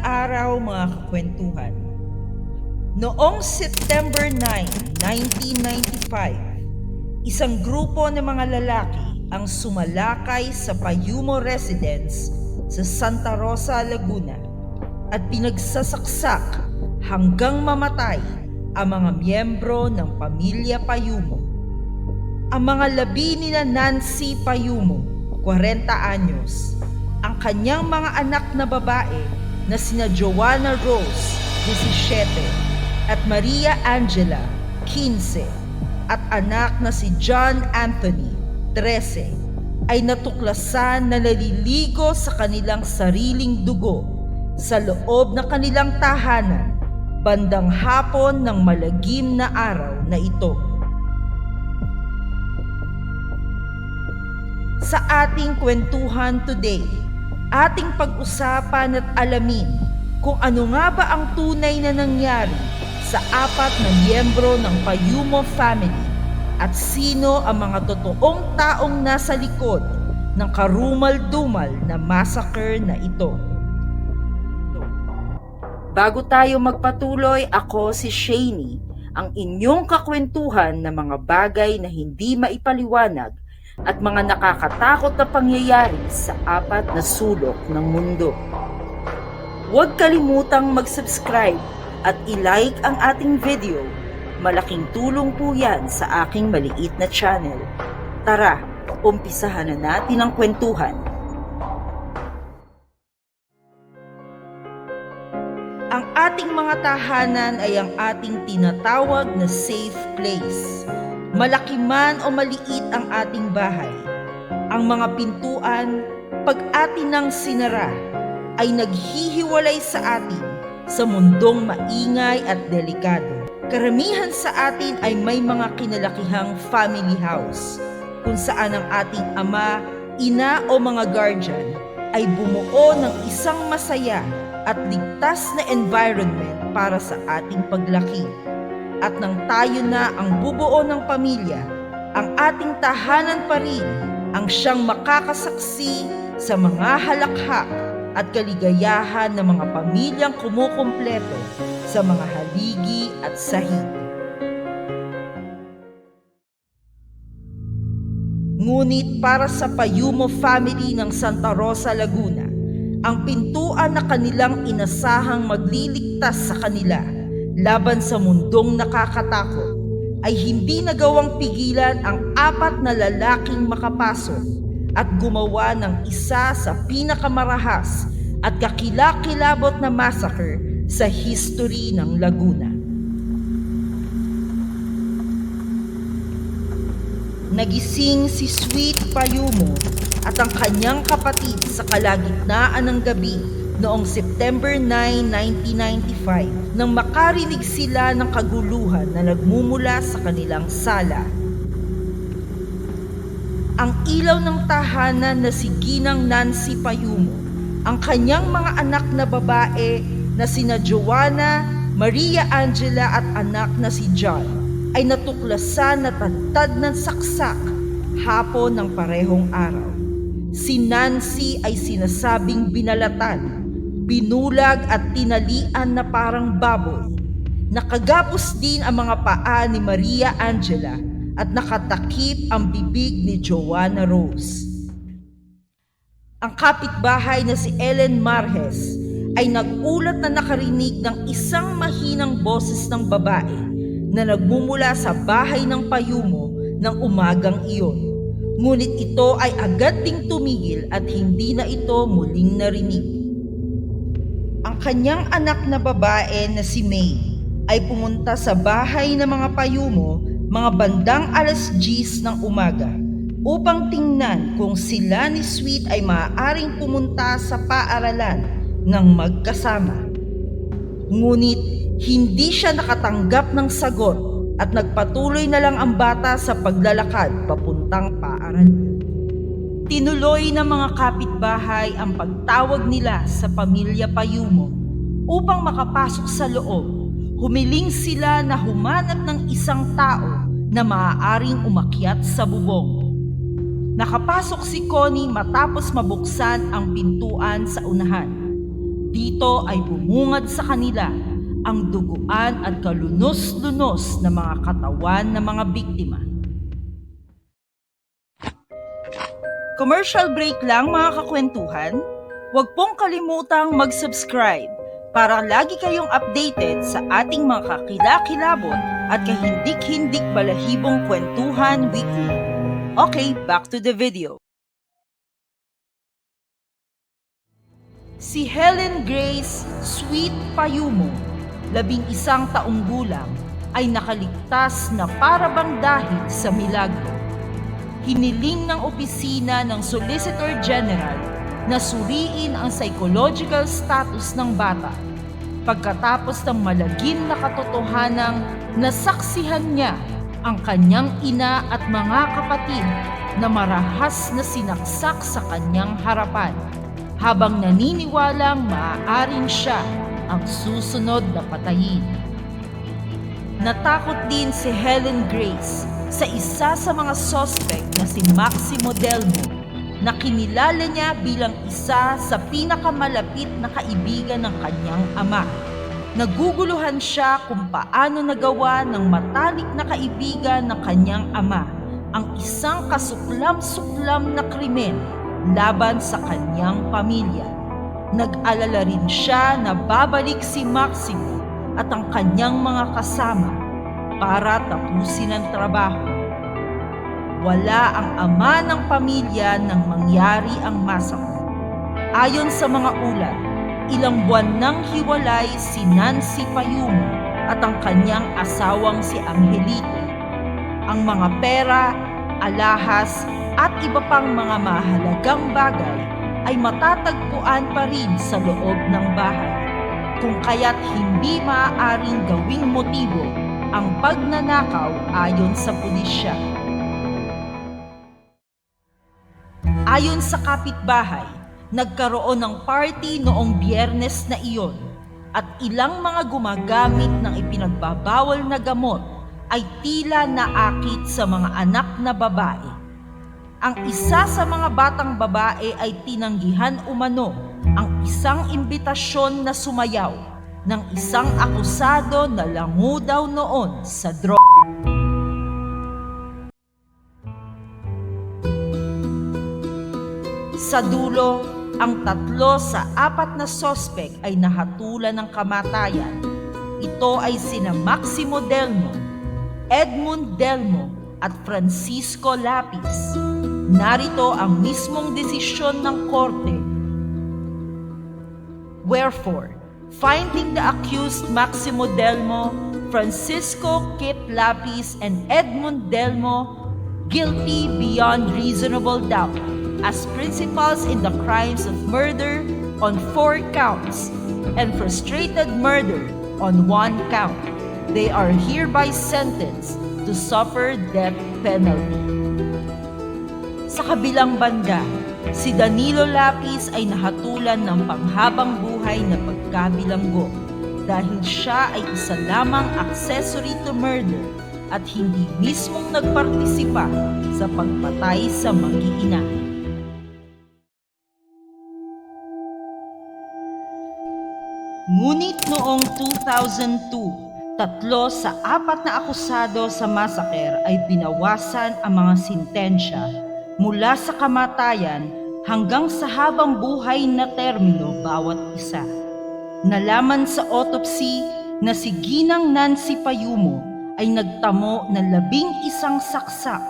araw mga kakwentuhan. Noong September 9, 1995, isang grupo ng mga lalaki ang sumalakay sa Payumo Residence sa Santa Rosa, Laguna at pinagsasaksak hanggang mamatay ang mga miyembro ng pamilya Payumo. Ang mga labi ni na Nancy Payumo, 40 anyos, ang kanyang mga anak na babae na sina Joanna Rose, 17, at Maria Angela, 15, at anak na si John Anthony, 13, ay natuklasan na naliligo sa kanilang sariling dugo sa loob ng kanilang tahanan bandang hapon ng malagim na araw na ito. Sa ating kwentuhan today, ating pag-usapan at alamin kung ano nga ba ang tunay na nangyari sa apat na miyembro ng Payumo family at sino ang mga totoong taong nasa likod ng karumal-dumal na massacre na ito. Bago tayo magpatuloy, ako si Shani, ang inyong kakwentuhan ng mga bagay na hindi maipaliwanag at mga nakakatakot na pangyayari sa apat na sulok ng mundo. Huwag kalimutang mag-subscribe at i-like ang ating video. Malaking tulong po yan sa aking maliit na channel. Tara, umpisahan na natin ang kwentuhan. Ang ating mga tahanan ay ang ating tinatawag na safe place. Malaki man o maliit ang ating bahay. Ang mga pintuan, pag atin nang sinara, ay naghihiwalay sa atin sa mundong maingay at delikado. Karamihan sa atin ay may mga kinalakihang family house, kung saan ang ating ama, ina o mga guardian ay bumuo ng isang masaya at ligtas na environment para sa ating paglaki. At nang tayo na ang bubuo ng pamilya, ang ating tahanan pa rin ang siyang makakasaksi sa mga halakhak at kaligayahan ng mga pamilyang kumukumpleto sa mga haligi at sahig. Ngunit para sa Payumo family ng Santa Rosa, Laguna, ang pintuan na kanilang inasahang magliligtas sa kanila laban sa mundong nakakatakot ay hindi nagawang pigilan ang apat na lalaking makapasok at gumawa ng isa sa pinakamarahas at kakilakilabot na massacre sa history ng Laguna. Nagising si Sweet Payumo at ang kanyang kapatid sa kalagitnaan ng gabi noong September 9, 1995 nang makarinig sila ng kaguluhan na nagmumula sa kanilang sala. Ang ilaw ng tahanan na si Ginang Nancy Payumo, ang kanyang mga anak na babae na sina Joanna, Maria Angela at anak na si John ay natuklasan na tantad ng saksak hapon ng parehong araw. Si Nancy ay sinasabing binalatan, binulag at tinalian na parang baboy. Nakagapos din ang mga paa ni Maria Angela at nakatakip ang bibig ni Joanna Rose. Ang kapitbahay na si Ellen Marhes ay nagulat na nakarinig ng isang mahinang boses ng babae na nagmumula sa bahay ng payumo ng umagang iyon. Ngunit ito ay agad ding tumigil at hindi na ito muling narinig. Ang kanyang anak na babae na si May ay pumunta sa bahay ng mga payumo mga bandang alas 10 ng umaga upang tingnan kung sila ni Sweet ay maaaring pumunta sa paaralan ng magkasama. Ngunit hindi siya nakatanggap ng sagot at nagpatuloy na lang ang bata sa paglalakad papuntang paaralan. Tinuloy ng mga kapitbahay ang pagtawag nila sa pamilya Payumo upang makapasok sa loob. Humiling sila na humanap ng isang tao na maaaring umakyat sa bubong. Nakapasok si Connie matapos mabuksan ang pintuan sa unahan. Dito ay bumungad sa kanila ang duguan at kalunos-lunos na mga katawan ng mga biktima. Commercial break lang mga kakwentuhan. Huwag pong kalimutang mag-subscribe para lagi kayong updated sa ating mga kakilakilabot at kahindik-hindik balahibong kwentuhan weekly. Okay, back to the video. Si Helen Grace Sweet Payumo, labing isang taong gulang, ay nakaligtas na parabang dahil sa milagro. Hiniling ng opisina ng Solicitor General na suriin ang psychological status ng bata pagkatapos ng malagim na katotohanang nasaksihan niya ang kanyang ina at mga kapatid na marahas na sinaksak sa kanyang harapan habang naniniwalang maaaring siya ang susunod na patayin. Natakot din si Helen Grace sa isa sa mga suspect na si Maximo Delmo na kinilala niya bilang isa sa pinakamalapit na kaibigan ng kanyang ama. Naguguluhan siya kung paano nagawa ng matalik na kaibigan ng kanyang ama ang isang kasuklam-suklam na krimen laban sa kanyang pamilya. Nag-alala rin siya na babalik si Maximo at ang kanyang mga kasama para tapusin ang trabaho. Wala ang ama ng pamilya nang mangyari ang masakot. Ayon sa mga ulat, ilang buwan nang hiwalay si Nancy Payumo at ang kanyang asawang si Angelito. Ang mga pera, alahas at iba pang mga mahalagang bagay ay matatagpuan pa rin sa loob ng bahay kung kaya't hindi maaaring gawing motibo ang pagnanakaw ayon sa pulisya. Ayon sa kapitbahay, nagkaroon ng party noong biyernes na iyon at ilang mga gumagamit ng ipinagbabawal na gamot ay tila naakit sa mga anak na babae. Ang isa sa mga batang babae ay tinanggihan umano ang isang imbitasyon na sumayaw ng isang akusado na lango daw noon sa droga. Sa dulo, ang tatlo sa apat na sospek ay nahatulan ng kamatayan. Ito ay sina Maximo Delmo, Edmund Delmo at Francisco Lapis. Narito ang mismong desisyon ng korte. Wherefore, finding the accused Maximo Delmo, Francisco Kit Lapis, and Edmund Delmo guilty beyond reasonable doubt as principals in the crimes of murder on four counts and frustrated murder on one count. They are hereby sentenced to suffer death penalty. Sa kabilang banda, si Danilo Lapis ay nahatulan ng panghabang buhay na pagkabilanggo dahil siya ay isa lamang accessory to murder at hindi mismong nagpartisipa sa pagpatay sa mag-iina. Ngunit noong 2002, tatlo sa apat na akusado sa masaker ay binawasan ang mga sintensya mula sa kamatayan hanggang sa habang buhay na termino bawat isa. Nalaman sa autopsy na si Ginang Nancy Payumo ay nagtamo ng labing isang saksak.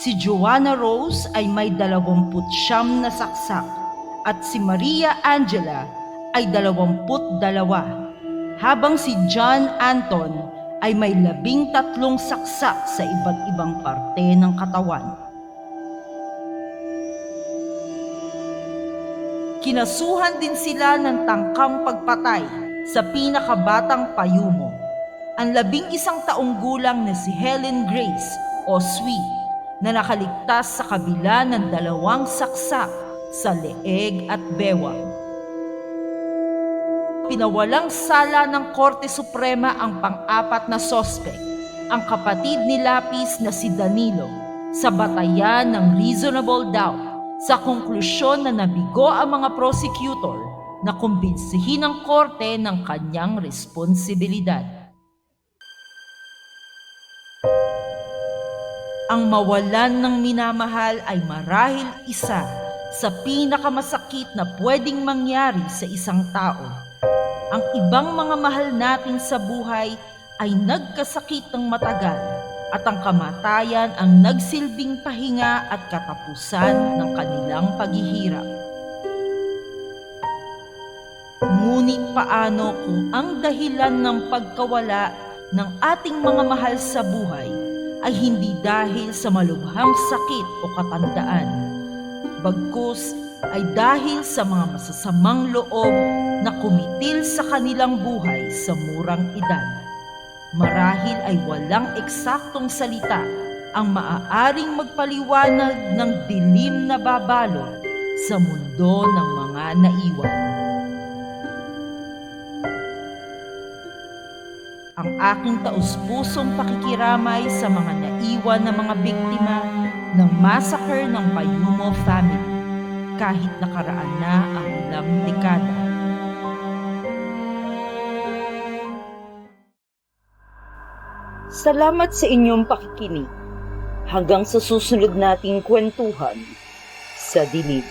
Si Joanna Rose ay may dalawamput siyam na saksak at si Maria Angela ay dalawamput dalawa, habang si John Anton ay may labing tatlong saksak sa iba't ibang parte ng katawan. Kinasuhan din sila ng tangkang pagpatay sa pinakabatang payumo. Ang labing isang taong gulang na si Helen Grace o Sweet na nakaligtas sa kabila ng dalawang saksak sa leeg at bewang pinawalang sala ng Korte Suprema ang pang-apat na sospek, ang kapatid ni Lapis na si Danilo, sa batayan ng reasonable doubt sa konklusyon na nabigo ang mga prosecutor na kumbinsihin ang korte ng kanyang responsibilidad. Ang mawalan ng minamahal ay marahil isa sa pinakamasakit na pwedeng mangyari sa isang tao. Ang ibang mga mahal natin sa buhay ay nagkasakit ng matagal at ang kamatayan ang nagsilbing pahinga at katapusan ng kanilang paghihirap. Ngunit paano kung ang dahilan ng pagkawala ng ating mga mahal sa buhay ay hindi dahil sa malubhang sakit o katandaan, bagkus ay dahil sa mga masasamang loob na kumitil sa kanilang buhay sa murang edad. Marahil ay walang eksaktong salita ang maaaring magpaliwanag ng dilim na babalot sa mundo ng mga naiwan. Ang aking taus-pusong pakikiramay sa mga naiwan na mga biktima ng massacre ng Payumo family kahit nakaraan na ang ilang dekada. Salamat sa inyong pakikinig. Hanggang sa susunod nating kwentuhan sa dilig.